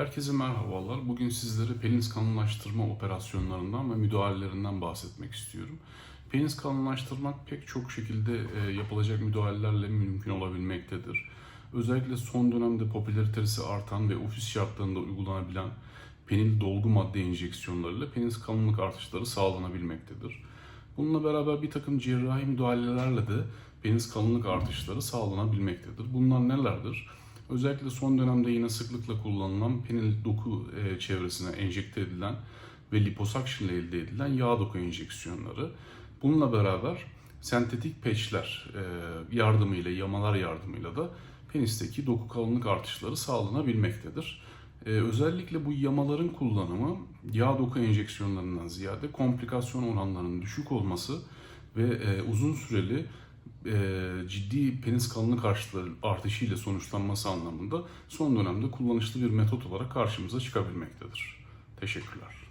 Herkese merhabalar. Bugün sizlere penis kalınlaştırma operasyonlarından ve müdahalelerinden bahsetmek istiyorum. Penis kalınlaştırmak pek çok şekilde e, yapılacak müdahalelerle mümkün olabilmektedir. Özellikle son dönemde popülaritesi artan ve ofis şartlarında uygulanabilen penil dolgu madde enjeksiyonlarıyla penis kalınlık artışları sağlanabilmektedir. Bununla beraber bir takım cerrahi müdahalelerle de penis kalınlık artışları sağlanabilmektedir. Bunlar nelerdir? Özellikle son dönemde yine sıklıkla kullanılan penil doku e, çevresine enjekte edilen ve liposuction ile elde edilen yağ doku enjeksiyonları. Bununla beraber sentetik peçler e, yardımıyla, yamalar yardımıyla da penisteki doku kalınlık artışları sağlanabilmektedir. E, özellikle bu yamaların kullanımı yağ doku enjeksiyonlarından ziyade komplikasyon oranlarının düşük olması ve uzun süreli ciddi penis kalınlık artışları- artışı ile sonuçlanması anlamında son dönemde kullanışlı bir metot olarak karşımıza çıkabilmektedir. Teşekkürler.